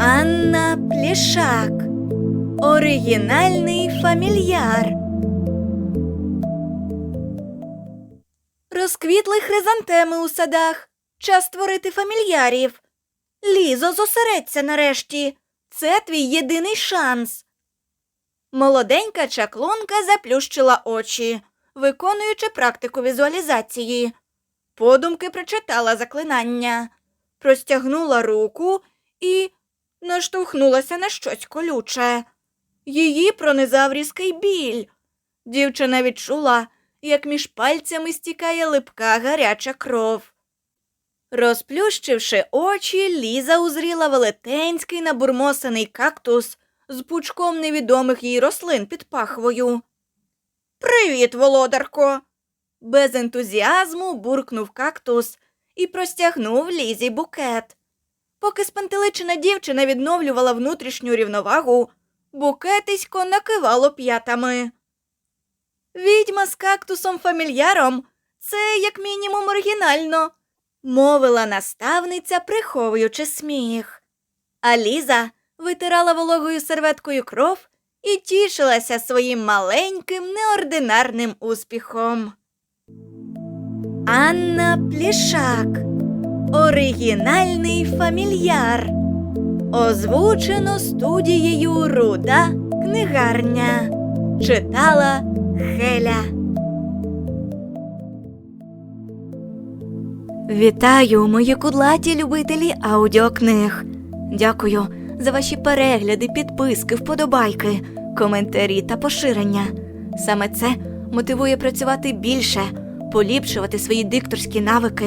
Анна Плішак. Оригінальний фамільяр. Розквітли хризантеми у садах. Час створити фамільярів. Лізо, зосередься нарешті. Це твій єдиний шанс. Молоденька чаклунка заплющила очі, виконуючи практику візуалізації. Подумки прочитала заклинання, простягнула руку і наштовхнулася на щось колюче. Її пронизав різкий біль. Дівчина відчула, як між пальцями стікає липка гаряча кров. Розплющивши очі, Ліза узріла велетенський набурмосений кактус з пучком невідомих їй рослин під пахвою. Привіт, володарко. Без ентузіазму буркнув кактус і простягнув Лізі букет. Поки спантеличена дівчина відновлювала внутрішню рівновагу, букетисько накивало п'ятами. Відьма з кактусом фамільяром це як мінімум оригінально, мовила наставниця, приховуючи сміх. А Ліза витирала вологою серветкою кров і тішилася своїм маленьким неординарним успіхом. Анна Плішак. Оригінальний фамільяр. Озвучено студією Руда книгарня. Читала Хеля. Вітаю, мої кудлаті любителі аудіокниг. Дякую за ваші перегляди, підписки, вподобайки, коментарі та поширення. Саме це мотивує працювати більше, поліпшувати свої дикторські навики,